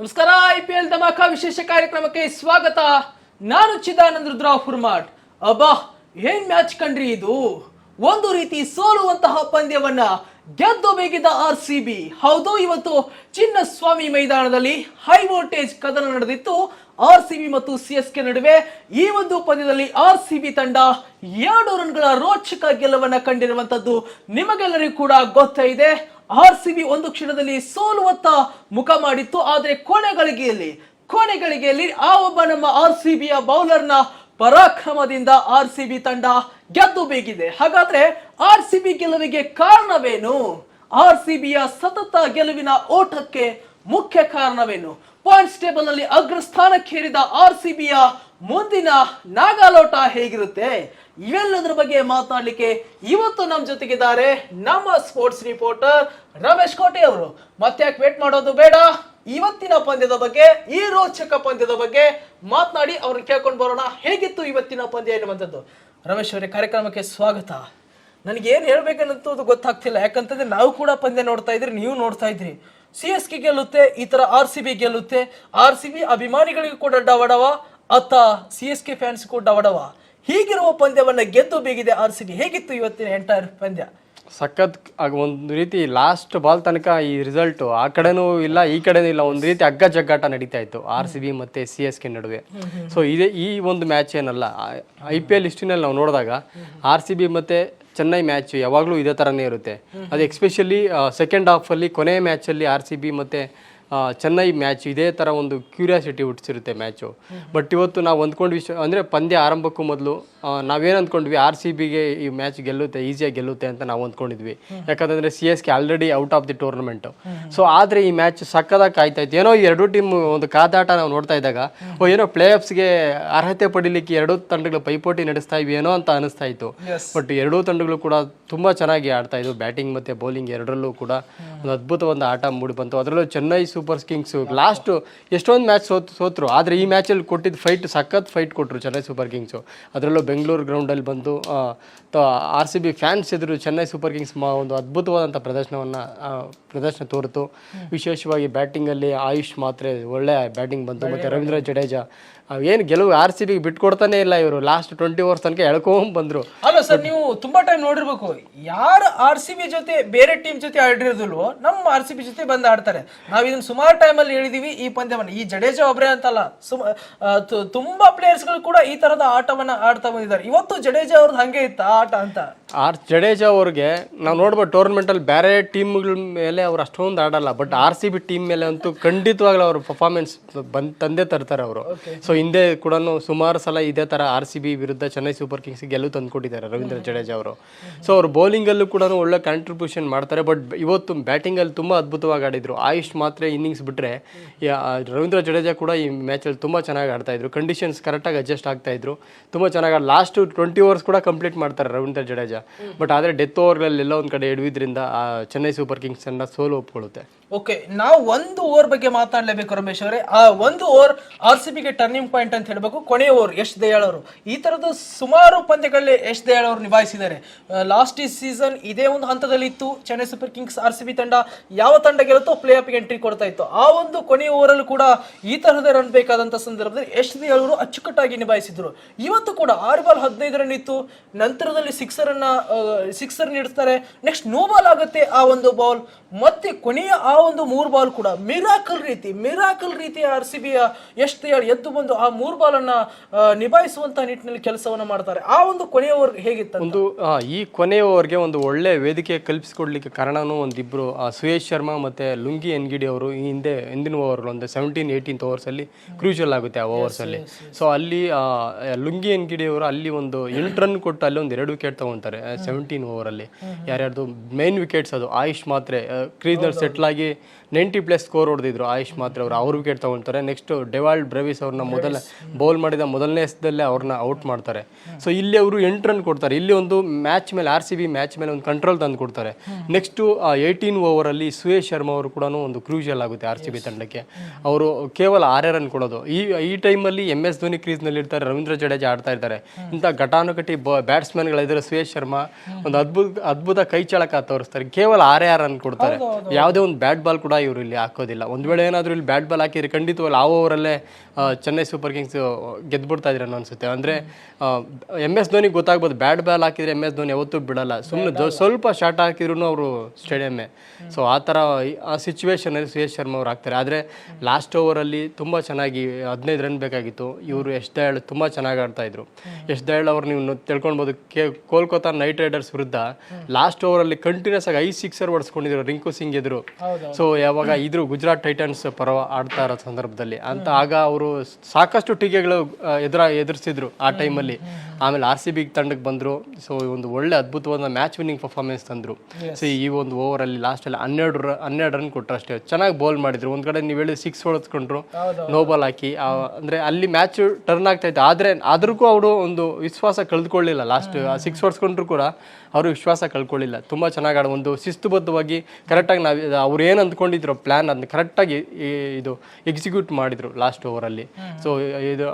ನಮಸ್ಕಾರ I P L dhamaka ವಿಶೇಷ ಕಾರ್ಯಕ್ರಮಕ್ಕೆ ಸ್ವಾಗತ. ನಾನು ಚಿದಾನಂದ ರುದ್ರಾವ್ ಹುರ್ಮಾಟ್ ಅಬ್ಬಾ, ಏನ್ ಮ್ಯಾಚ್ ಕಂಡ್ರಿ ಇದು? ಒಂದು ರೀತಿ ಸೋಲುವಂತಹ ಪಂದ್ಯವನ್ನ ಗೆದ್ದು ಬೇಕಿದ್ದ ಆರ್ ಸಿ ಬಿ. ಹೌದು, ಇವತ್ತು ಚಿನ್ನಸ್ವಾಮಿ ಮೈದಾನದಲ್ಲಿ ಹೈ ವೋಲ್ಟೇಜ್ ಕದನ ನಡೆದಿತ್ತು. ಆರ್ ಸಿ ಬಿ ಮತ್ತು ಸಿ ಎಸ್ ಕೆ ನಡುವೆ ಈ ಒಂದು ಪಂದ್ಯದಲ್ಲಿ ಆರ್ ಸಿ ಬಿ ತಂಡ ಎರಡು ರನ್ಗಳ ರೋಚಕ ಗೆಲುವನ್ನ ಕಂಡಿರುವಂತದ್ದು ನಿಮಗೆಲ್ಲರಿಗೂ ಕೂಡ ಗೊತ್ತೇ ಇದೆ. ಆರ್ ಸಿ ಬಿ ಒಂದು ಕ್ಷಣದಲ್ಲಿ ಸೋಲುವತ್ತ ಮುಖ ಮಾಡಿತ್ತು. ಆದರೆ ಕೊನೆ ಗಳಿಗೆಯಲ್ಲಿ ಕೊನೆ ಗಳಿಗೆಯಲ್ಲಿ ಆ ಒಬ್ಬ ನಮ್ಮ ಆರ್ ಸಿ ಬಿಯ ಬೌಲರ್ನ ಪರಾಕ್ರಮದಿಂದ ಆರ್ ಸಿ ಬಿ ತಂಡ ಗೆದ್ದು ಬೇಕಿದೆ ಹಾಗಾದ್ರೆ ಆರ್ ಸಿ ಬಿ ಗೆಲುವಿಗೆ ಕಾರಣವೇನು? ಆರ್ ಸಿ ಬಿಯ ಸತತ ಗೆಲುವಿನ ಓಟಕ್ಕೆ ಮುಖ್ಯ ಕಾರಣವೇನು? ಪಾಯಿಂಟ್ಸ್ ಟೇಬಲ್ನಲ್ಲಿ ಅಗ್ರಸ್ಥಾನಕ್ಕೇರಿದ ಆರ್ ಸಿ ಬಿಯ ಮುಂದಿನ ನಾಗಾಲೋಟ ಹೇಗಿರುತ್ತೆ? ಇವೆಲ್ಲದರ ಬಗ್ಗೆ ಮಾತನಾಡಲಿಕ್ಕೆ ಇವತ್ತು ನಮ್ಮ ಜೊತೆಗಿದ್ದಾರೆ ನಮ್ಮ ಸ್ಪೋರ್ಟ್ಸ್ ರಿಪೋರ್ಟರ್ ರಮೇಶ್ ಕೋಟೆ ಅವರು. ಮತ್ತೆ ಯಾಕೆ ವೇಟ್ ಮಾಡೋದು ಬೇಡ? ಇವತ್ತಿನ ಪಂದ್ಯದ ಬಗ್ಗೆ, ಈ ರೋಚಕ ಪಂದ್ಯದ ಬಗ್ಗೆ ಮಾತನಾಡಿ ಅವ್ರನ್ನ ಕೇಳ್ಕೊಂಡು ಬರೋಣ. ಹೇಗಿತ್ತು ಇವತ್ತಿನ ಪಂದ್ಯ ಎನ್ನುವಂಥದ್ದು? ರಮೇಶ್ ಅವರೇ, ಕಾರ್ಯಕ್ರಮಕ್ಕೆ ಸ್ವಾಗತ. ನನಗೆ ಏನು ಅದು ಗೊತ್ತಾಗ್ತಿಲ್ಲ. ಯಾಕಂತಂದ್ರೆ ನಾವು ಕೂಡ ಪಂದ್ಯ ನೋಡ್ತಾ ಇದ್ರಿ, ನೀವು ನೋಡ್ತಾ ಇದ್ರಿ. ಸಿ ಎಸ್ ಕೆ ಗೆಲ್ಲುತ್ತೆ, ಈ ಥರ ಆರ್ ಸಿ ಬಿ ಗೆಲ್ಲುತ್ತೆ. ಆರ್ ಸಿ ಬಿ ಅಭಿಮಾನಿಗಳಿಗೂ ಕೂಡ ಡವಡವ, ಅತ್ತ ಸಿ ಎಸ್ ಕೆ ಫ್ಯಾನ್ಸ್ ಕೂಡ ಡವಡವ. ಹೀಗಿರುವ ಪಂದ್ಯವನ್ನ ಗೆದ್ದು ಬೀಗಿದೆ ಆರ್ ಸಿ ಬಿ. ಹೇಗಿತ್ತು ಇವತ್ತಿನ ಎಂಟೈರ್ ಪಂದ್ಯ? ಸಖತ್ ಆಗ ಒಂದು ರೀತಿ ಲಾಸ್ಟ್ ಬಾಲ್ ತನಕ ಈ ರಿಸಲ್ಟ್ ಆ ಕಡೆನೂ ಇಲ್ಲ, ಈ ಕಡೆನೂ ಇಲ್ಲ. ಒಂದು ರೀತಿ ಅಗ್ಗ ಜಗ್ಗಾಟ ನಡೀತಾ ಇತ್ತು ಆರ್ ಸಿ ಬಿ ಮತ್ತೆ ಸಿ ಎಸ್ ಕೆ ನಡುವೆ. ಸೊ ಇದೇ ಈ ಒಂದು ಮ್ಯಾಚ್ ಏನಲ್ಲ ಐ ಪಿ ಎಲ್ ಹಿಸ್ಟ್ರಿನಲ್ಲಿ ನಾವು ನೋಡಿದಾಗ ಆರ್ ಸಿ ಬಿ ಮತ್ತೆ ಚೆನ್ನೈ ಮ್ಯಾಚ್ ಯಾವಾಗಲೂ ಇದೇ ಥರನೇ ಇರುತ್ತೆ. ಅದು ಎಕ್ಸ್ಪೆಷಲಿ ಸೆಕೆಂಡ್ ಹಾಫಲ್ಲಿ ಕೊನೆಯ ಮ್ಯಾಚಲ್ಲಿ ಆರ್ ಸಿ ಬಿ ಮತ್ತು ಚೆನ್ನೈ ಮ್ಯಾಚ್ ಇದೇ ಥರ ಒಂದು ಕ್ಯೂರಿಯಾಸಿಟಿ ಹುಟ್ಟಿಸಿರುತ್ತೆ ಮ್ಯಾಚು. ಬಟ್ ಇವತ್ತು ನಾವು ಅಂದ್ಕೊಂಡು ವಿಶ್ವ ಅಂದರೆ ಪಂದ್ಯ ಆರಂಭಕ್ಕೂ ಮೊದಲು ನಾವೇನು ಅಂದ್ಕೊಂಡ್ವಿ ಆರ್ ಸಿ ಬಿಗೆ ಈ ಮ್ಯಾಚ್ ಗೆಲ್ಲುತ್ತೆ ಈಸಿಯಾಗಿ ಗೆಲ್ಲುತ್ತೆ ಅಂತ ನಾವು ಅಂದ್ಕೊಂಡಿದ್ವಿ. ಯಾಕಂದರೆ C S K already out of the tournament so ಆದರೆ ಈ ಮ್ಯಾಚ್ ಸಕ್ಕದಾಗಿ ಕಾಯ್ತಾ ಇತ್ತು. ಏನೋ ಈ ಎರಡು ಟೀಮ್ ಒಂದು ಕಾದಾಟ ನಾವು ನೋಡ್ತಾ ಇದ್ದಾಗ ಓ ಏನೋ ಪ್ಲೇ ಆಫ್ಸ್ಗೆ ಅರ್ಹತೆ ಪಡಿಲಿಕ್ಕೆ ಎರಡೂ ತಂಡಗಳು ಪೈಪೋಟಿ ನಡೆಸ್ತಾ ಇವಿ ಏನೋ ಅಂತ ಅನಿಸ್ತಾ ಇತ್ತು. ಬಟ್ ಎರಡೂ ತಂಡಗಳು ಕೂಡ ತುಂಬ ಚೆನ್ನಾಗಿ ಆಡ್ತಾ ಇದ್ವು. ಬ್ಯಾಟಿಂಗ್ ಮತ್ತು ಬೌಲಿಂಗ್ ಎರಡರಲ್ಲೂ ಕೂಡ ಒಂದು ಅದ್ಭುತವಾದ ಆಟ ಮೂಡಿ ಬಂತು. ಅದರಲ್ಲೂ ಚೆನ್ನೈ ಸೂಪರ್ ಕಿಂಗ್ಸ್. ಲಾಸ್ಟ್ ಎಷ್ಟೊಂದು ಮ್ಯಾಚ್ ಸೋತ್ ಸೋತ್ರು. ಆದರೆ ಈ ಮ್ಯಾಚಲ್ಲಿ ಕೊಟ್ಟಿದ್ದ ಫೈಟ್ ಸಖತ್ ಫೈಟ್ ಕೊಟ್ಟರು ಚೆನ್ನೈ ಸೂಪರ್ ಕಿಂಗ್ಸು. ಅದರಲ್ಲೂ ಬೆಂಗಳೂರು ಗ್ರೌಂಡಲ್ಲಿ ಬಂದು ಆರ್ ಸಿ ಬಿ ಫ್ಯಾನ್ಸ್ ಎದುರು ಚೆನ್ನೈ ಸೂಪರ್ ಕಿಂಗ್ಸ್ ಮಾ ಒಂದು ಅದ್ಭುತವಾದಂಥ ಪ್ರದರ್ಶನವನ್ನು ಪ್ರದರ್ಶನ ತೋರಿತು. ವಿಶೇಷವಾಗಿ ಬ್ಯಾಟಿಂಗಲ್ಲಿ ಆಯುಷ್ ಮಾತ್ರೆ ಒಳ್ಳೆಯ ಬ್ಯಾಟಿಂಗ್ ಬಂತು. ಮತ್ತು ರವೀಂದ್ರ ಜಡೇಜಾ ಏನು ಗೆಲುವು ಆರ್ ಸಿ ಬಿಗೆ ಬಿಟ್ಕೊಡ್ತಾನೆ ಇಲ್ಲ ಇವರು. ಲಾಸ್ಟ್ ಟ್ವೆಂಟಿ ಓವರ್ಸ್ ತನಕ ಎಳ್ಕೊಂಡ್ ಬಂದ್ರು. ಅಲ್ಲ ಸರ್ ನೀವು ತುಂಬಾ ಟೈಮ್ ನೋಡಿರ್ಬೇಕು. ಯಾರು ಆರ್ ಸಿ ಬಿ ಜೊತೆ ಬೇರೆ ಟೀಮ್ ಜೊತೆ ಆಡಿರೋದಿಲ್ವೋ ನಮ್ಮ ಆರ್ ಸಿ ಬಿ ಜೊತೆ ಬಂದು ಆಡ್ತಾರೆ. ನಾವ್ ಇದನ್ನ ಸುಮಾರು ಟೈಮಲ್ಲಿ ಹೇಳಿದೀವಿ ಈ ಪಂದ್ಯವನ್ನ. ಈ ಜಡೇಜಾ ಒಬ್ಬರೇ ಅಂತಲ್ಲ, ಸುಮ ತುಂಬಾ ಪ್ಲೇಯರ್ಸ್ಗಳು ಕೂಡ ಈ ತರದ ಆಟವನ್ನ ಆಡ್ತಾ ಬಂದಿದ್ದಾರೆ. ಇವತ್ತು ಜಡೇಜ ಅವ್ರದ್ದು ಹಂಗೆ ಇತ್ತ ಆಟ ಅಂತ? ಆರ್ ಜಡೇಜಾ ಅವ್ರಿಗೆ ನಾವು ನೋಡ್ಬೋದು ಟೂರ್ನಮೆಂಟಲ್ಲಿ ಬೇರೆ ಟೀಮ್ಗಳ ಮೇಲೆ ಅವ್ರು ಅಷ್ಟೊಂದು ಆಡಲ್ಲ but R C B team ಮೇಲೆ ಅಂತೂ ಖಂಡಿತವಾಗ್ಲೂ ಅವ್ರ ಪರ್ಫಾರ್ಮೆನ್ಸ್ ಬಂದು ತಂದೆ ತರ್ತಾರೆ ಅವರು. ಸೊ ಹಿಂದೆ ಕೂಡ ಸುಮಾರು ಸಲ ಇದೇ ಥರ ಆರ್ ಸಿ ಬಿ ವಿರುದ್ಧ ಚೆನ್ನೈ ಸೂಪರ್ ಕಿಂಗ್ಸ್ ಗೆಲ್ಲು ತಂದುಕೊಟ್ಟಿದ್ದಾರೆ ರವೀಂದ್ರ ಜಡೇಜಾ ಅವರು. ಸೊ ಅವ್ರು ಬೌಲಿಂಗಲ್ಲೂ ಕೂಡ ಒಳ್ಳೆ ಕಾಂಟ್ರಿಬ್ಯೂಷನ್ ಮಾಡ್ತಾರೆ ಬಟ್ ಇವತ್ತು ಬ್ಯಾಟಿಂಗಲ್ಲಿ ತುಂಬ ಅದ್ಭುತವಾಗಿ ಆಡಿದ್ರು. ಆಯುಷ್ ಮಾತ್ರ ಇನ್ನಿಂಗ್ಸ್ ಬಿಟ್ಟರೆ ರವೀಂದ್ರ ಜಡೇಜಾ ಕೂಡ ಈ ಮ್ಯಾಚಲ್ಲಿ ತುಂಬ ಚೆನ್ನಾಗಿ ಆಡ್ತಾಯಿದ್ರು ಕಂಡೀಷನ್ಸ್ ಕರೆಕ್ಟಾಗಿ ಅಡ್ಜಸ್ಟ್ ಆಗ್ತಾಯಿದ್ರು ತುಂಬ ಚೆನ್ನಾಗಿ ಲಾಸ್ಟ್ ಟ್ವೆಂಟಿ ಓವರ್ಸ್ ಕೂಡ ಕಂಪ್ಲೀಟ್ ಮಾಡ್ತಾರೆ ರವೀಂದ್ರ ಜಡೇಜಾ. ಬಟ್ ಆದ್ರೆ ಡೆತ್ ಓವರ್ಗಳಲ್ಲಿ ಎಲ್ಲ ಒಂದ್ ಕಡೆ ಆ ಚೆನ್ನೈ ಸೂಪರ್ ಕಿಂಗ್ಸ್ ಅನ್ನ ಸೋಲು ಒಪ್ಕೊಳ್ಳುತ್ತೆ. ಓಕೆ ನಾವು ಒಂದು ಓವರ್ ಬಗ್ಗೆ ಮಾತಾಡ್ಲೇಬೇಕು ರಮೇಶ್ ಅವರೇ. ಆ ಒಂದು ಓವರ್ ಆರ್ ಸಿ ಬಿಗೆ ಟರ್ನಿಂಗ್ ಪಾಯಿಂಟ್ ಅಂತ ಹೇಳಬೇಕು. ಕೊನೆ ಓವರ್ ಯಶ್ ದಯಾಳ್ ಅವರು. ಈ ತರದ ಸುಮಾರು ಪಂದ್ಯಗಳಲ್ಲಿ ಯಶ್ ದಯಾಳ್ ಅವರು ನಿಭಾಯಿಸಿದ್ದಾರೆ. ಲಾಸ್ಟ್ ಈ ಸೀಸನ್ ಇದೇ ಒಂದು ಹಂತದಲ್ಲಿ ಇತ್ತು Chennai Super Kings R C B ತಂಡ ಯಾವ ತಂಡ ಗೆಲ್ಲುತ್ತೋ ಪ್ಲೇ ಆಫ್ಗೆ ಎಂಟ್ರಿ ಕೊಡ್ತಾ ಇತ್ತು. ಆ ಒಂದು ಕೊನೆಯ ಓವರಲ್ಲೂ ಕೂಡ ಈ ತರಹದ ರನ್ ಬೇಕಾದಂತ ಸಂದರ್ಭದಲ್ಲಿ ಯಶ್ ದಯಾಳ್ ಅವರು ಅಚ್ಚುಕಟ್ಟಾಗಿ ನಿಭಾಯಿಸಿದ್ರು. ಇವತ್ತು ಕೂಡ ಆರು ಬಾಲ್ ಹದಿನೈದು ರನ್ ಇತ್ತು ನಂತರದಲ್ಲಿ ಸಿಕ್ಸರ್ ಅನ್ನ ಸಿಕ್ಸರ್ ನೀಡ್ತಾರೆ ನೆಕ್ಸ್ಟ್ ನೋ ಬಾಲ್ ಆಗುತ್ತೆ ಆ ಒಂದು ಬಾಲ್ ಮತ್ತೆ ಕೊನೆಯ ಆ ಒಂದು ಮೂರು ಬಾಲ್ ಕೂಡ ಮಿರಾಕಲ್ ರೀತಿ ಮಿರಾಕಲ್ ರೀತಿ ಆರ್ ಸಿ ಬಿಯ ಎಷ್ಟು ಎದ್ದು ಬಂದು ಆ ಮೂರು ಬಾಲ್ ಅನ್ನ ಆ, ನಿಭಾಯಿಸುವಂತ ನಿಟ್ಟಿನಲ್ಲಿ ಕೆಲಸವನ್ನ ಮಾಡ್ತಾರೆ. ಆ ಒಂದು ಕೊನೆಯ ಓವರ್ ಹೇಗಿತ್ತು ಒಂದು ಈ ಕೊನೆಯ ಓವರ್ಗೆ ಒಂದು ಒಳ್ಳೆ ವೇದಿಕೆ ಕಲ್ಪಿಸಿಕೊಡ್ಲಿಕ್ಕೆ ಕಾರಣನು ಒಂದಿಬ್ರು ಆ, ಸುಯೇಶ್ ಶರ್ಮಾ ಮತ್ತೆ ಲುಂಗಿ ಎನ್ಗಿಡಿ ಅವರು ಈ ಹಿಂದೆ ಹಿಂದಿನ ಓವರ್ ಒಂದು ಸೆವೆಂಟೀನ್ ಏಯ್ಟೀನ್ತ್ ಓವರ್ಸಲ್ಲಿ ಕ್ರೂಷಲ್ ಆಗುತ್ತೆ ಆ ಓವರ್ಸಲ್ಲಿ ಸೊ ಅಲ್ಲಿ. ಲುಂಗಿ ಎನ್ಗಿಡಿ ಅವರು ಅಲ್ಲಿ ಒಂದು ಎಂಟು ರನ್ ಕೊಟ್ಟು ಅಲ್ಲಿ ಒಂದು ಎರಡು ವಿಕೆಟ್ ತಗೊಂತಾರೆ ಸೆವೆಂಟೀನ್ ಓವರಲ್ಲಿ ಯಾರ್ಯಾರ್ದು ಮೇನ್ ವಿಕೆಟ್ಸ್ ಅದು ಆಯುಷ್ ಮಾತ್ರೆ ಕ್ರೀಸ್ನಲ್ಲಿ ಸೆಟ್ಲ್ ಆಗಿ ನೈಂಟಿ ಪ್ಲಸ್ ಸ್ಕೋರ್ ಹೊಡೆದಿದ್ರು. ಆಯುಷ್ ಮಾತ್ರ ಅವರು ಅವ್ರ ವಿಕೆಟ್ ತೊಗೊಳ್ತಾರೆ. ನೆಕ್ಸ್ಟ್ ಡೆವಾಲ್ಡ್ ಬ್ರವೀಸ್ ಅವ್ರನ್ನ ಮೊದಲ ಬೌಲ್ ಮಾಡಿದ ಮೊದಲನೇ ಎಸ್ದಲ್ಲೇ ಅವ್ರನ್ನ ಔಟ್ ಮಾಡ್ತಾರೆ. ಸೊ ಇಲ್ಲಿ ಅವರು ಎಂಟು ರನ್ ಕೊಡ್ತಾರೆ. ಇಲ್ಲಿ ಒಂದು ಮ್ಯಾಚ್ ಮೇಲೆ ಆರ್ ಸಿ ಬಿ ಮ್ಯಾಚ್ ಮೇಲೆ ಒಂದು ಕಂಟ್ರೋಲ್ ತಂದು ಕೊಡ್ತಾರೆ. ನೆಕ್ಸ್ಟು ಏಯ್ಟೀನ್ ಓವರಲ್ಲಿ ಸುಯೇಶ್ ಶರ್ಮಾ ಅವರು ಕೂಡ ಒಂದು ಕ್ರೂಷಿಯಲ್ ಆಗುತ್ತೆ ಆರ್ ಸಿ ಬಿ ತಂಡಕ್ಕೆ. ಅವರು ಕೇವಲ ಆರೇ ರನ್ ಕೊಡೋದು. ಈ ಈ ಟೈಮಲ್ಲಿ ಎಂ ಎಸ್ ಧೋನಿ ಕ್ರೀಸ್ನಲ್ಲಿ ಇರ್ತಾರೆ ರವೀಂದ್ರ ಜಡೇಜಾ ಆಡ್ತಾ ಇರ್ತಾರೆ ಇಂಥ ಘಟಾನುಘಟಿ ಬ ಬ್ಯಾಟ್ಸ್ಮನ್ಗಳಿದ್ರೆ ಸುಯೇಶ್ ಶರ್ಮಾ ಒಂದು ಅದ್ಭುತ ಅದ್ಭುತ ಕೈ ಚಳಕ ತೋರಿಸ್ತಾರೆ. ಕೇವಲ ಆರೇ ಆರು ರನ್ ಕೊಡ್ತಾರೆ ಯಾವುದೇ ಒಂದು ಬ್ಯಾಟ್ ಬಾಲ್ ಕೂಡ ಇವರು ಇಲ್ಲಿ ಹಾಕೋದಿಲ್ಲ. ಒಂದು ವೇಳೆ ಏನಾದರೂ ಇಲ್ಲಿ ಬ್ಯಾಟ್ ಬಾಲ್ ಹಾಕಿದ್ರೆ ಖಂಡಿತವಾಗಿ ಆ ಓವರಲ್ಲೇ ಚೆನ್ನೈ ಸೂಪರ್ ಕಿಂಗ್ಸ್ ಗೆದ್ಬಿಡ್ತಾ ಇದ್ರು ಅನ್ನೋ ಅನ್ಸುತ್ತೆ ಅಂದರೆ ಎಂ ಎಸ್ ಧೋನಿ ಗೊತ್ತಾಗ್ಬೋದು ಬ್ಯಾಟ್ ಬಾಲ್ ಹಾಕಿದರೆ ಎಂ ಎಸ್ ಧೋನಿ ಯಾವತ್ತೂ ಬಿಡಲ್ಲ. ಸುಮ್ಮನೆ ಸ್ವಲ್ಪ ಶಾಟ್ ಹಾಕಿದ್ರು ಅವರು ಸ್ಟೇಡಿಯಮ್ಮೇ ಸೊ ಆ ಥರ ಆ ಸಿಚುವೇಶನಲ್ಲಿ ಸುಯೇಶ್ ಶರ್ಮಾ ಅವ್ರು ಹಾಕ್ತಾರೆ. ಆದರೆ ಲಾಸ್ಟ್ ಓವರಲ್ಲಿ ತುಂಬ ಚೆನ್ನಾಗಿ ಹದಿನೈದು ರನ್ ಬೇಕಾಗಿತ್ತು. ಇವರು ಯಶ್ ದಯಾಳ್ ತುಂಬ ಚೆನ್ನಾಗಿ ಆಡ್ತಾ ಇದ್ರು. ಯಶ್ ದಯಾಳ್ ಅವ್ರು ನೀವು ತಿಳ್ಕೊಳ್ಬೋದು. ಕೆ ಕೋಲ್ಕತ್ತಾ ನೈಟ್ ರೈಡರ್ಸ್ ವಿರುದ್ಧ ಲಾಸ್ಟ್ ಓವರಲ್ಲಿ ಕಂಟಿನ್ಯೂಸ್ ಆಗಿ ಐದು ಸಿಕ್ಸರ್ ಹೊಡ್ಸ್ಕೊಂಡಿದ್ರು ರಿಂಕು ಸಿಂಗ್ ಎದುರು. ಸೊ ಯಾವಾಗ ಇದ್ರು ಗುಜರಾತ್ ಟೈಟನ್ಸ್ ಪರ ಆಡ್ತಾ ಇರೋ ಸಂದರ್ಭದಲ್ಲಿ. ಅಂತ ಆಗ ಅವರು ಸಾಕಷ್ಟು ಟೀಕೆಗಳು ಎದುರ ಎದುರಿಸಿದ್ರು ಆ ಟೈಮಲ್ಲಿ. ಆಮೇಲೆ ಆರ್ ಸಿ ಬಿ ತಂಡಕ್ಕೆ ಬಂದರು. ಸೊ ಒಂದು ಒಳ್ಳೆ ಅದ್ಭುತವಾದ ಮ್ಯಾಚ್ ವಿನ್ನಿಂಗ್ ಪರ್ಫಾರ್ಮೆನ್ಸ್ ತಂದರು. ಸೊ ಈ ಒಂದು ಓವರಲ್ಲಿ ಲಾಸ್ಟಲ್ಲಿ ಹನ್ನೆರಡು ರ ಹನ್ನೆರಡು ರನ್ ಕೊಟ್ಟರು ಅಷ್ಟೇ. ಚೆನ್ನಾಗಿ ಬೌಲ್ ಮಾಡಿದ್ರು. ಒಂದು ಕಡೆ ನೀವು ಹೇಳಿ ಸಿಕ್ಸ್ ಹೊಡೆದ್ಕೊಂಡ್ರು. ನೋ ಬಾಲ್ ಹಾಕಿ. ಅಂದರೆ ಅಂದ್ರೆ ಅಲ್ಲಿ ಮ್ಯಾಚ್ ಟರ್ನ್ ಆಗ್ತಾ ಇತ್ತು. ಆದರೆ ಅದಕ್ಕೂ ಅವರು ಒಂದು ವಿಶ್ವಾಸ ಕಳೆದುಕೊಳ್ಳಿಲ್ಲ. ಲಾಸ್ಟ್ ಸಿಕ್ಸ್ ಹೊಡೆಸ್ಕೊಂಡ್ರು ಕೂಡ ಅವರು ವಿಶ್ವಾಸ ಕಳ್ಕೊಳ್ಳಿಲ್ಲ. ತುಂಬ ಚೆನ್ನಾಗಿ ಆಡೋ ಒಂದು ಶಿಸ್ತುಬದ್ಧವಾಗಿ ಕರೆಕ್ಟಾಗಿ ನಾವು ಅವ್ರು ಏನು ಅಂದ್ಕೊಂಡಿದ್ರು ಪ್ಲ್ಯಾನ್ ಅದನ್ನ ಕರೆಕ್ಟಾಗಿ ಇದು ಎಕ್ಸಿಕ್ಯೂಟ್ ಮಾಡಿದರು ಲಾಸ್ಟ್ ಓವರಲ್ಲಿ ಸೊ ಇದು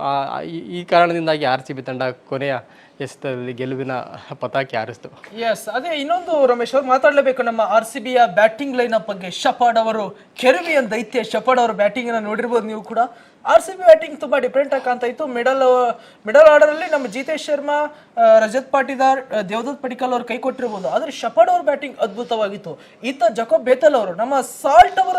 ಈ- ಕಾರಣದಿಂದಾಗಿ ಆರ್ ಸಿ ಬಿ ತಂಡ ಕೊನೆಯ ಎಸ್ತಲ್ಲಿ ಗೆಲುವಿನ ಪತಾಕಿ ಹಾರಿಸ್ತು. ಎಸ್ ಅದೇ ಇನ್ನೊಂದು ರಮೇಶ್ ಅವರು ಮಾತಾಡಲೇಬೇಕು ನಮ್ಮ ಆರ್ ಸಿ ಬಿಯ ಬ್ಯಾಟಿಂಗ್ ಲೈನ್ ಅಪ್ ಬಗ್ಗೆ. ಶಪಾಡ್ ಅವರು ಕೆರವಿಯನ್ ದೈತ್ಯ ಶಪಾಡ್ ಅವರ ಬ್ಯಾಟಿಂಗ್ ಅನ್ನ ನೋಡಿರ್ಬೋದು ನೀವು ಕೂಡ. ಆರ್ ಸಿ ಬಿ ಬ್ಯಾಟಿಂಗ್ ತುಂಬಾ ಡಿಫ್ರೆಂಟ್ ಆಗಿ ಕಾಣ್ತಾ ಇತ್ತು. ಮಿಡಲ್ ಮಿಡಲ್ ಆರ್ಡರ್ ಅಲ್ಲಿ ನಮ್ಮ ಜಿತೇಶ್ ಶರ್ಮಾ ರಜತ್ ಪಾಟಿದಾರ್ ಆ, ದೇವದತ್ ಪಡಿಕಲ್ ಅವರು ಕೈ ಕೊಟ್ಟಿರ್ಬೋದು. ಆದ್ರೆ ಶಪರ್ಡ್ ಅವ್ರ ಬ್ಯಾಟಿಂಗ್ ಅದ್ಭುತವಾಗಿತ್ತು. ಈತ ಜಕೋಬ್ ಬೇತಲ್ ಅವರು ನಮ್ಮ ಸಾಲ್ಟ್ ಅವರ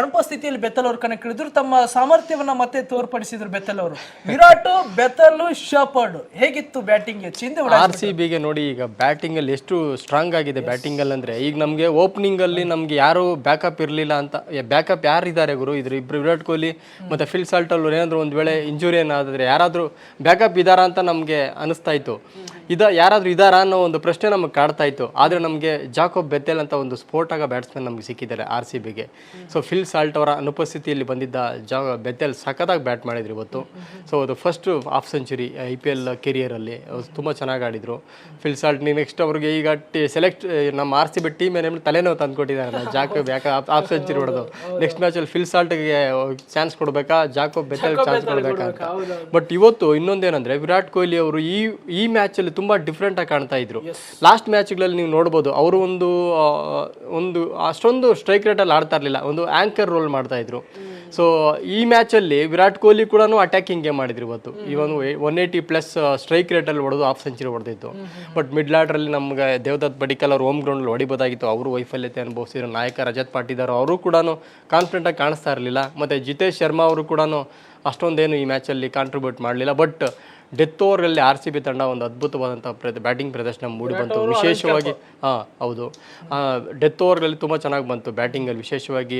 ಅನುಪಸ್ಥಿತಿಯಲ್ಲಿ ಬೆತ್ತಲ್ ಅವರು ಕಣಕ್ಕೆ ಇಳಿದ್ರು. ತಮ್ಮ ಸಾಮರ್ಥ್ಯವನ್ನ ಮತ್ತೆ ತೋರ್ಪಡಿಸಿದ್ರು ಬೆತ್ತಲ್ ಅವರು. ವಿರಾಟ್ ಬೆತ್ತಲ್ ಶಪರ್ಡ್ ಹೇಗಿತ್ತು ಬ್ಯಾಟಿಂಗ್ ಚಿಂದೆ. ಆರ್ ಸಿ ಬಿಗೆ ನೋಡಿ ಈಗ ಬ್ಯಾಟಿಂಗ್ ಅಲ್ಲಿ ಎಷ್ಟು ಸ್ಟ್ರಾಂಗ್ ಆಗಿದೆ ಬ್ಯಾಟಿಂಗ್ ಅಲ್ಲಿ ಅಂದ್ರೆ ಈಗ ನಮಗೆ ಓಪನಿಂಗ್ ಅಲ್ಲಿ ನಮ್ಗೆ ಯಾರು ಬ್ಯಾಕಪ್ ಇರಲಿಲ್ಲ ಅಂತ ಬ್ಯಾಕಪ್ ಯಾರು ಇದ್ದಾರೆ ಗುರು? ಇದ್ರ ಇಬ್ರು ವಿರಾಟ್ ಕೊಹ್ಲಿ ಮತ್ತೆ ಫಿಲ್ ಸಾಲ್ಟಲ್ಲೂ ಏನಾದರೂ ಒಂದು ಒಂದ್ ವೇಳೆ ಇಂಜುರಿ ಏನಾದರೆ ಯಾರಾದರೂ ಬ್ಯಾಕಪ್ ಇದ್ದಾರಾ ಅಂತ ನಮಗೆ ಅನಿಸ್ತಾ ಇತ್ತು. ಇದ ಯಾರಾದರೂ ಇದಾರ ಅನ್ನೋ ಒಂದು ಪ್ರಶ್ನೆ ನಮಗೆ ಕಾಡ್ತಾ ಇತ್ತು. ಆದರೆ ನಮಗೆ ಜಾಕೋಬ್ ಬೆತ್ತೆಲ್ ಅಂತ ಒಂದು ಸ್ಫೋಟಕ ಬ್ಯಾಟ್ಸ್ಮನ್ ನಮ್ಗೆ ಸಿಕ್ಕಿದ್ದಾರೆ ಆರ್ ಸಿ ಬಿಗೆ. ಸೊ ಫಿಲ್ ಸಾಲ್ಟ್ ಅವರ ಅನುಪಸ್ಥಿತಿಯಲ್ಲಿ ಬಂದಿದ್ದ ಜಾ ಬೆತ್ತೆಲ್ ಸಖತ್ತಾಗಿ ಬ್ಯಾಟ್ ಮಾಡಿದ್ರು ಇವತ್ತು. ಸೊ ಅದು first half century I P L ಕೆರಿಯರಲ್ಲಿ ತುಂಬ ಚೆನ್ನಾಗಿ ಆಡಿದ್ರು. ಫಿಲ್ ಸಾಲ್ಟ್ ನೆಕ್ಸ್ಟ್ ಅವ್ರಿಗೆ ಈಗ ಟಿ ಸೆಲೆಕ್ಟ್ ನಮ್ಮ ಆರ್ ಸಿ ಬಿ ಟೀಮ್ ಏನೇನು ತಲೆನೋವು ತಂದ್ಕೊಟ್ಟಿದ್ದಾರೆ ಜಾಕೋಬ್ ಯಾಕೆ ಹಾಫ್ ಸೆಂಚುರಿ ಹೊಡೆದು. ನೆಕ್ಸ್ಟ್ ಮ್ಯಾಚಲ್ಲಿ ಫಿಲ್ ಸಾಲ್ಟ್ಗೆ ಚಾನ್ಸ್ ಕೊಡಬೇಕಾ ಜಾಕೋಬ್ ಬೆತ್ತೆಲ್ ಚಾನ್ಸ್ ಕೊಡಬೇಕಾ ಅಂತ. ಬಟ್ ಇವತ್ತು ಇನ್ನೊಂದೇನಂದ್ರೆ ವಿರಾಟ್ ಕೊಹ್ಲಿ ಅವರು ಈ ಈ ಮ್ಯಾಚಲ್ಲಿ ತುಂಬಾ ಡಿಫ್ರೆಂಟ್ ಆಗಿ ಕಾಣ್ತಾ ಇದ್ರು. ಲಾಸ್ಟ್ ಮ್ಯಾಚ್ಗಳಲ್ಲಿ ನೀವು ನೋಡ್ಬೋದು ಅವರು ಒಂದು ಒಂದು ಅಷ್ಟೊಂದು ಸ್ಟ್ರೈಕ್ ರೇಟಲ್ಲಿ ಆಡ್ತಾ ಇರಲಿಲ್ಲ ಒಂದು ಆಂಕರ್ ರೋಲ್ ಮಾಡ್ತಾ ಇದ್ರು. ಸೊ ಈ ಮ್ಯಾಚಲ್ಲಿ ವಿರಾಟ್ ಕೊಹ್ಲಿ ಕೂಡ ಅಟ್ಯಾಕಿಂಗ್ ಮಾಡಿದ್ರು ಇವತ್ತು. ಇವನು ಒನ್ ಏಯ್ಟಿ ಪ್ಲಸ್ ಸ್ಟ್ರೈಕ್ ರೇಟಲ್ಲಿ ಹೊಡೆದು ಹಾಫ್ ಸೆಂಚುರಿ ಹೊಡೆದಿತ್ತು. ಬಟ್ ಮಿಡ್ ಆರ್ಡ್ರಲ್ಲಿ ನಮ್ಗೆ ದೇವದತ್ ಬಡಿಕಲ್ ಅವ್ರು ಹೋಮ್ ಗ್ರೌಂಡಲ್ಲಿ ಹೊಡಿಬೋದಾಗಿತ್ತು. ಅವರು ವೈಫಲ್ಯತೆ ಅನುಭವಿಸಿದ್ರು ನಾಯಕ ರಜತ್ ಪಾಟಿದಾರ್ ಅವರು ಕೂಡ ಕಾನ್ಫಿಡೆಂಟ್ ಆಗಿ ಕಾಣಿಸ್ತಾ ಇರಲಿಲ್ಲ. ಮತ್ತು ಜಿತೇಶ್ ಶರ್ಮಾ ಅವರು ಕೂಡ ಅಷ್ಟೊಂದೇನು ಈ ಮ್ಯಾಚಲ್ಲಿ ಕಾಂಟ್ರಿಬ್ಯೂಟ್ ಮಾಡಲಿಲ್ಲ. ಬಟ್ ಡೆತ್ ಓವರ್ಗಳಲ್ಲಿ ಆರ್ ಸಿ ಬಿ ತಂಡ ಒಂದು ಅದ್ಭುತವಾದಂಥ ಬ್ಯಾಟಿಂಗ್ ಪ್ರದರ್ಶನ ಮೂಡಿ ಬಂತು. ವಿಶೇಷವಾಗಿ ಹಾಂ ಹೌದು. ಡೆತ್ ಓವರ್ಗಳಲ್ಲಿ ತುಂಬ ಚೆನ್ನಾಗಿ ಬಂತು ಬ್ಯಾಟಿಂಗಲ್ಲಿ. ವಿಶೇಷವಾಗಿ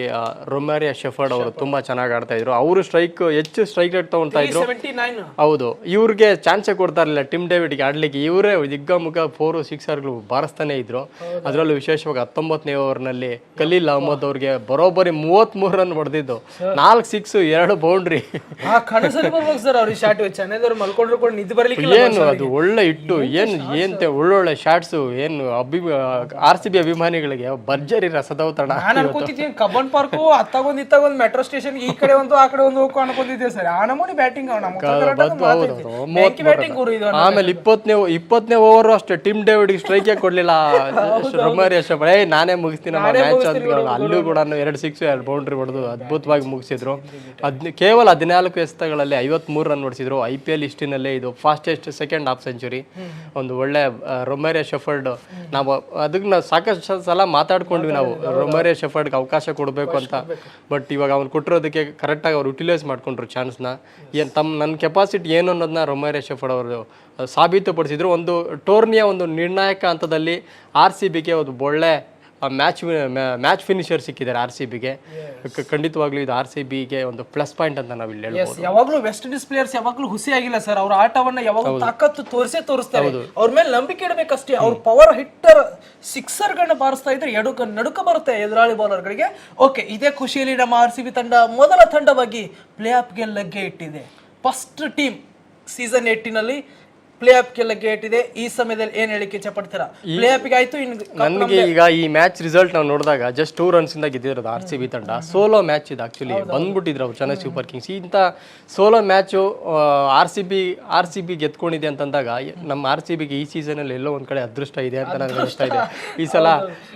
ರೊಮ್ಯಾರಿಯಾ ಶೆಫರ್ಡ್ ಅವರು ತುಂಬ ಚೆನ್ನಾಗಿ ಆಡ್ತಾ ಇದ್ರು. ಅವರು ಸ್ಟ್ರೈಕ್ ಹೆಚ್ಚು ಸ್ಟ್ರೈಕ್ ರೇಟ್ ತೊಗೊಳ್ತಾ ಇದ್ರು. 79 ಹೌದು. ಇವ್ರಿಗೆ ಚಾನ್ಸೇ ಕೊಡ್ತಾ ಇರಲಿಲ್ಲ ಟಿಮ್ ಡೇವಿಡ್ಗೆ ಆಡ್ಲಿಕ್ಕೆ. ಇವರೇ ದಿಗ್ಗಮುಖ ಫೋರು ಸಿಕ್ಸರ್ಗಳು ಬಾರಿಸ್ತಾನೆ ಇದ್ರು. ಅದರಲ್ಲೂ ವಿಶೇಷವಾಗಿ ಹತ್ತೊಂಬತ್ತನೇ ಓವರ್ನಲ್ಲಿ ಖಲೀಲ್ ಅಹಮದ್ ಅವ್ರಿಗೆ ಬರೋಬ್ಬರಿ ಮೂವತ್ಮೂರು ರನ್ ಹೊಡೆದಿದ್ದು. ನಾಲ್ಕು ಸಿಕ್ಸ್ ಎರಡು ಬೌಂಡ್ರಿ. ಮಲ್ಕೊಂಡ್ರು ಕೂಡ ನಿದ್ದೆ ಬರ್ಲಿಕ್ಕೆ ಏನು ಅದು ಒಳ್ಳೆ ಇಟ್ಟು ಏನು ಏನ್ ಒಳ್ಳೊಳ್ಳೆ ಶಾಟ್ಸು ಏನು ಅಭಿ ಆರ್ ಸಿ ಬಿ ಅಭಿಮಾನಿಗಳಿಗೆ ಭರ್ಜರಿ ರಸದೌತಣ ನಾನು ಅನ್ಕೊಂತಿದ್ದೀನಿ ಕಬ್ಬನ್ ಪಾರ್ಕು ಅತ್ತಾಗೊಂದು ಇತ್ತಾಗೊಂದು ಮೆಟ್ರೋ ಸ್ಟೇಷನ್ ಈ ಕಡೆ ಒಂದು ಆ ಕಡೆ ಒಂದು ಹೋಗೋ ಅನ್ಕೊಂಡಿದ್ದೆ ಸರ್. ಆ ನಮೂನಿ ಬ್ಯಾಟಿಂಗ್ ಬ್ಯಾಟಿಂಗ್ ಗುರು ಇದು ಆಮೇಲೆ ಇಪ್ಪತ್ತನೇ ಇಪ್ಪತ್ತನೇ ಓವರ್ ಅಷ್ಟೇ ಟಿಮ್ ಡೇವಿಡ್ ಸ್ಟ್ರೈಕ್ ಕೊಡ್ಲಿಲ್ಲ. ರೊಮಾರಿ ಅಷ್ಟೇ ಏ ನಾನೇ ಮುಗಿಸ್ತೀನಿ ಮ್ಯಾಚ್ ಅಂತ ಅಲ್ಲೂ ಕೂಡ ಎರಡು ಸಿಕ್ಸ್ ಎರಡು ಬೌಂಡ್ರಿ ಹೊಡೆದು ಅದ್ಭುತವಾಗಿ ಮುಗಿಸಿದ್ರು. ಅದ್ ಕೇವಲ ಹದಿನಾಲ್ಕು ಎಸೆತಗಳಲ್ಲಿ ಐವತ್ಮೂರು ರನ್ ಹೊಡಿಸಿದ್ರು. ಐ ಪಿ ಎಲ್ ಹಿಸ್ಟ್ರಿನಲ್ಲೇ ಇದು ಫಾಸ್ಟೆಸ್ಟ್ ಸೆಕೆಂಡ್ ಹಾಫ್ ಸೆಂಚುರಿ ಒಂದು ಒಳ್ಳೆ ರೊಮೇರಿಯಾ ಶೆಫರ್ಡ್ ನಾವು ಅದಕ್ಕೆ ನಾವು ಸಾಕಷ್ಟು ಸಲ ಮಾತಾಡ್ಕೊಂಡ್ವಿ ನಾವು. ರೊಮೇರಿಯಾ ಶೆಫರ್ಡ್ಗೆ ಅವಕಾಶ ಕೊಡಬೇಕು ಅಂತ. ಬಟ್ ಇವಾಗ ಅವ್ನು ಕೊಟ್ಟಿರೋದಕ್ಕೆ ಕರೆಕ್ಟಾಗಿ ಅವ್ರು ಯುಟಿಲೈಸ್ ಮಾಡ್ಕೊಂಡ್ರು ಚಾನ್ಸ್ನ ಏನು ತಮ್ಮ ನನ್ನ ಕೆಪಾಸಿಟಿ ಏನು ಅನ್ನೋದನ್ನ ರೊಮೇರಿಯಾ ಶೆಫರ್ಡ್ ಅವರು ಸಾಬೀತುಪಡಿಸಿದ್ರು. ಒಂದು ಟೋರ್ನಿಯ ಒಂದು ನಿರ್ಣಾಯಕ ಹಂತದಲ್ಲಿ ಆರ್ ಸಿ ಬಿಗೆ ಒಂದು ಒಳ್ಳೆ ಮ್ಯಾಚ್ ಮ್ಯಾಚ್ ಫಿನಿಷರ್ ಸಿಕ್ಕಿದ್ದಾರೆ ಆರ್ ಸಿ ಬಿಗೆ ಖಂಡಿತವಾಗ್ಲೂ ಇದು ಆರ್ ಸಿ ಬಿಗೆ ಒಂದು ಪ್ಲಸ್ ಪಾಯಿಂಟ್ ಅಂತ ನಾವು ಇಲ್ಲಿ ಹೇಳ್ಬೋದು. ಯಾವಾಗಲೂ ಯಾವಾಗ್ಲೂ ವೆಸ್ಟ್ ಇಂಡೀಸ್ ಪ್ಲೇಯರ್ಸ್ ಯಾವಾಗ್ಲೂ ಹುಸಿ ಆಗಿಲ್ಲ ಸರ್ ಅವ್ರ ಆಟವನ್ನ ಯಾವಾಗ್ಲೂ ತಾಕತ್ತು ತೋರಿಸೇ ತೋರಿಸ್ತಾರೆ. ಅವ್ರ ಮೇಲೆ ನಂಬಿಕೆ ಇಡಬೇಕಷ್ಟೇ. ಅವ್ರ ಪವರ್ ಹಿಟ್ಟರ್ ಸಿಕ್ಸರ್ ಗಳನ್ನ ಬಾರಿಸ್ತಾ ಇದ್ರೆ ಎಡುಕ ನಡುಕ ಬರುತ್ತೆ ಎದುರಾಳಿ ಬೌಲರ್ ಗಳಿಗೆ. ಓಕೆ ಇದೇ ಖುಷಿಯಲ್ಲಿ ನಮ್ಮ ಆರ್ ಸಿ ಬಿ ತಂಡ ಮೊದಲ ತಂಡವಾಗಿ ಪ್ಲೇ ಆಫ್ಗೆ ಲಗ್ಗೆ ಇಟ್ಟಿದೆ. ಫಸ್ಟ್ ಟೀಮ್ ಸೀಸನ್ ಏಟಿನಲ್ಲಿ ಪ್ಲೇ ಆಫ್ ಗೆಲ್ಲ ಗೇಟ್ ಇದೆ. ಈ ಸಮಯದಲ್ಲಿ ಏನ್ ಹೇಳಿಕೆ ಇಚ್ಛೆ ಪಡ್ತೀರಾ ಪ್ಲೇ ಆಫ್ ಆಯ್ತು ಇನ್ನು cup ನನಗೆ ಈಗ ಈ ಮ್ಯಾಚ್ ರಿಸಲ್ಟ್ ನಾವು ನೋಡಿದಾಗ ಜಸ್ಟ್ ಟೂ ರನ್ಸ್ ಇಂದ ಗೆದ್ದಿರೋದು ಆರ್ ಸಿ ಬಿ ತಂಡ. ಸೋಲೋ ಮ್ಯಾಚ್ ಇದು ಆಕ್ಚುಲಿ ಬಂದ್ಬಿಟ್ಟಿದ್ರು ಅವ್ರು ಚೆನ್ನೈ ಸೂಪರ್ ಕಿಂಗ್ಸ್ ಇಂಥ solo match R C B R C B ಗೆದ್ಕೊಂಡಿದೆ ಅಂತಂದಾಗ ನಮ್ಮ ಆರ್ ಸಿ ಬಿಗೆ ಈ ಸೀಸನ್ ಅಲ್ಲಿ ಎಲ್ಲೋ ಒಂದ್ ಕಡೆ ಅದೃಷ್ಟ ಇದೆ ಅಂತ ನನಗೆ ಅನಿಸ್ತಾ ಇದೆ. ಈ ಸಲ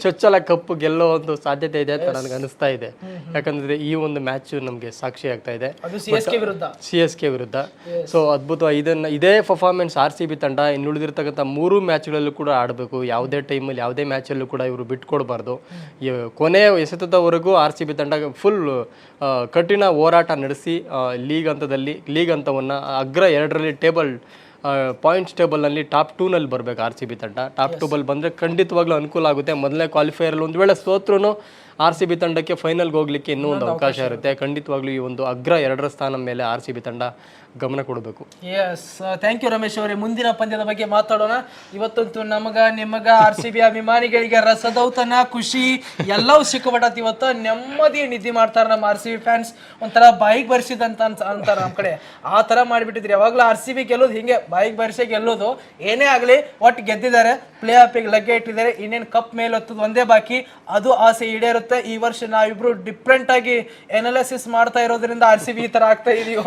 ಚೊಚ್ಚಲ ಕಪ್ ಗೆಲ್ಲೋ ಒಂದು ಸಾಧ್ಯತೆ ಇದೆ ಅಂತ ನನಗೆ ಅನಿಸ್ತಾ ಇದೆ. ಯಾಕಂದ್ರೆ ಈ ಒಂದು ಮ್ಯಾಚ್ ನಮಗೆ ಸಾಕ್ಷಿ ಆಗ್ತಾ ಇದೆ. ಅದು ಸಿ ಎಸ್ ಕೆ ವಿರುದ್ಧ. ಸಿ ಎಸ್ ಕೆ ವಿರುದ್ಧ. ಸೊ ಅದ್ಭುತ ಇದನ್ನ ಇದೇ ಪರ್ಫಾರ್ಮೆನ್ಸ್ ಆರ್ ಸಿ ಬಿ ತಂಡ ಇನ್ನುಳಿದಿರ್ತಕ್ಕಂಥ ಮೂರು ಮ್ಯಾಚ್ಗಳಲ್ಲೂ ಕೂಡ ಆಡಬೇಕು. ಯಾವುದೇ ಟೈಮಲ್ಲಿ ಯಾವುದೇ ಮ್ಯಾಚಲ್ಲೂ ಕೂಡ ಇವರು ಬಿಟ್ಕೊಡ್ಬಾರ್ದು. ಈ ಕೊನೆ ಎಸೆತದವರೆಗೂ ಆರ್ ಸಿ ಬಿ ತಂಡ ಫುಲ್ ಕಠಿಣ ಹೋರಾಟ ನಡೆಸಿ ಲೀಗ್ ಹಂತದಲ್ಲಿ ಲೀಗ್ ಹಂತವನ್ನು ಅಗ್ರ ಎರಡರಲ್ಲಿ ಟೇಬಲ್ ಪಾಯಿಂಟ್ಸ್ ಟೇಬಲ್ನಲ್ಲಿ ಟಾಪ್ ಟೂನಲ್ಲಿ ಬರಬೇಕು ಆರ್ ಸಿ ಬಿ ತಂಡ. ಟಾಪ್ ಟೂಬಲ್ ಬಂದರೆ ಖಂಡಿತವಾಗ್ಲೂ ಅನುಕೂಲ ಆಗುತ್ತೆ. ಮೊದಲನೇ ಕ್ವಾಲಿಫೈಯರಲ್ಲಿ ಒಂದು ವೇಳೆ ಸೋತ್ರೂ ಆರ್ ಸಿ ಬಿ ತಂಡಕ್ಕೆ ಫೈನಲ್ಗೆ ಹೋಗ್ಲಿಕ್ಕೆ ಇನ್ನೂ ಒಂದು ಅವಕಾಶ ಇರುತ್ತೆ. ಖಂಡಿತವಾಗ್ಲೂ ಈ ಒಂದು ಅಗ್ರ ಎರಡರ ಸ್ಥಾನ ಮೇಲೆ ಆರ್ ಸಿ ಬಿ ತಂಡ ಗಮನ ಕೊಡಬೇಕು. ಎಸ್ ಥ್ಯಾಂಕ್ ಯು ರಮೇಶ್ ಅವರೇ. ಮುಂದಿನ ಪಂದ್ಯದ ಬಗ್ಗೆ ಮಾತಾಡೋಣ. ಇವತ್ತಂತೂ ನಮಗ ನಿಮಗ ಆರ್ ಸಿ ಬಿ ಅಭಿಮಾನಿಗಳಿಗೆ ರಸದೌತನ ಖುಷಿ ಎಲ್ಲವೂ ಸಿಕ್ಕಬಟ್ಟತ್ ಇವತ್ತು. ನೆಮ್ಮದಿ ನಿದ್ದೆ ಮಾಡ್ತಾರೆ ನಮ್ಮ ಆರ್ ಸಿ ಬಿ ಫ್ಯಾನ್ಸ್ ಒಂಥರ ಬಾಯಿಗೆ ಬರ್ಸಿದಂತ ಅಂತಾರ ನಮ್ಮ ಕಡೆ. ಆ ಥರ ಮಾಡಿಬಿಟ್ಟಿದ್ರಿ. ಯಾವಾಗಲೂ ಆರ್ ಸಿ ಬಿ ಗೆಲ್ಲೋದು ಹಿಂಗೆ ಬಾಯಿಗೆ ಬರ್ಸಿ ಗೆಲ್ಲೋದು. ಏನೇ ಆಗಲಿ ಒಟ್ಟು ಗೆದ್ದಿದ್ದಾರೆ. ಪ್ಲೇ ಆಫಿಗೆ ಲಗ್ಗೆ ಇಟ್ಟಿದ್ದಾರೆ. ಇನ್ನೇನು ಕಪ್ ಮೇಲೆ ಹೊತ್ತದು ಒಂದೇ ಬಾಕಿ. ಅದು ಆಸೆ ಈಡೇರುತ್ತೆ. ಈ ವರ್ಷ ನಾವಿಬ್ರು ಡಿಫ್ರೆಂಟ್ ಆಗಿ ಎನಾಲಿಸಿಸ್ ಮಾಡ್ತಾ ಇರೋದ್ರಿಂದ ಆರ್ ಸಿ ಬಿ ಈ ತರ ಆಗ್ತಾ ಇದೆಯೋ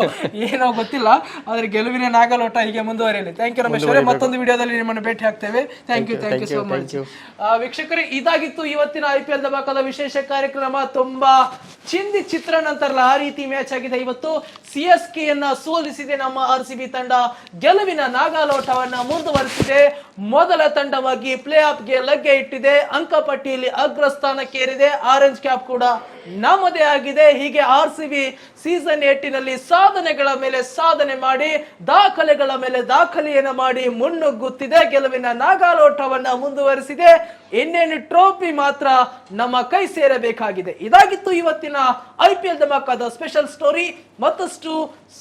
ಏನೋ ಗೊತ್ತಿಲ್ಲ. ಆದ್ರೆ ಗೆಲುವಿನ ನಾಗಲೋಟ ಹೀಗೆ ಮುಂದುವರಿಯಲಿ. ಥ್ಯಾಂಕ್ ಯು ರಮೇಶ್ ಅವರೇ. ಮತ್ತೊಂದು ವಿಡಿಯೋದಲ್ಲಿ ನಿಮ್ಮನ್ನು ಭೇಟಿ ಆಗ್ತೇವೆ. Thank you thank you so much ವೀಕ್ಷಕರೇ ಇದಾಗಿತ್ತು ಇವತ್ತಿನ ಐ ಪಿ ಎಲ್ ದಬಾಕದ ವಿಶೇಷ ಕಾರ್ಯಕ್ರಮ. ತುಂಬಾ ಚಿಂದಿ ಚಿತ್ರಣ ಅಂತಾರಲ್ಲ ಆ ರೀತಿ ಮ್ಯಾಚ್ ಆಗಿದೆ. ಇವತ್ತು ಸಿ ಎಸ್ ಕೆ ಯನ್ನ ಸೋಲಿಸಿದೆ ನಮ್ಮ ಆರ್ ಸಿ ಬಿ ತಂಡ. ಗೆಲುವಿನ ನಾಗಾಲೋಟವನ್ನ ಮುಂದುವರಿಸಿದೆ. ಮೊದಲ ತಂಡವಾಗಿ ಪ್ಲೇ ಆಫ್ಗೆ ಲಗ್ಗೆ ಇಟ್ಟಿದೆ. ಅಂಕಪಟ್ಟಿಯಲ್ಲಿ ಅಗ್ರಸ್ಥಾನಕ್ಕೇರಿದೆ. ಆರೆಂಜ್ ಕ್ಯಾಪ್ ಕೂಡ ನಮ್ಮದೇ ಆಗಿದೆ. ಹೀಗೆ ಆರ್ ಸಿ ಬಿ ಸೀಸನ್ ಏಟಿನಲ್ಲಿ ಸಾಧನೆಗಳ ಮೇಲೆ ಸಾಧನೆ ಮಾಡಿ, ದಾಖಲೆಗಳ ಮೇಲೆ ದಾಖಲೆಯನ್ನು ಮಾಡಿ ಮುನ್ನುಗ್ಗುತ್ತಿದೆ. ಗೆಲುವಿನ ನಾಗಾಲೋಟವನ್ನು ಮುಂದುವರಿಸಿದೆ. ಇನ್ನೇನು ಟ್ರೋಫಿ ಮಾತ್ರ ನಮ್ಮ ಕೈ ಸೇರಬೇಕಾಗಿದೆ. ಇದಾಗಿತ್ತು ಇವತ್ತಿನ ಐ ಪಿ ಎಲ್ ಧಮಾಕದ ಸ್ಪೆಷಲ್ ಸ್ಟೋರಿ. ಮತ್ತಷ್ಟು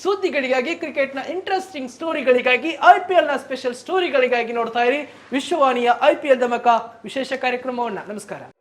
ಸುದ್ದಿಗಳಿಗಾಗಿ, ಕ್ರಿಕೆಟ್ನ ಇಂಟ್ರೆಸ್ಟಿಂಗ್ ಸ್ಟೋರಿಗಳಿಗಾಗಿ ಐ ಪಿ ಎಲ್ನ ಸ್ಪೆಷಲ್ ಸ್ಟೋರಿಗಳಿಗಾಗಿ ನೋಡ್ತಾ ಇರಿ. ವಿಶ್ವವಾಣಿಯ ಐ ಪಿ ಎಲ್ ಧಮಕ ವಿಶೇಷ ಕಾರ್ಯಕ್ರಮವನ್ನ. ನಮಸ್ಕಾರ.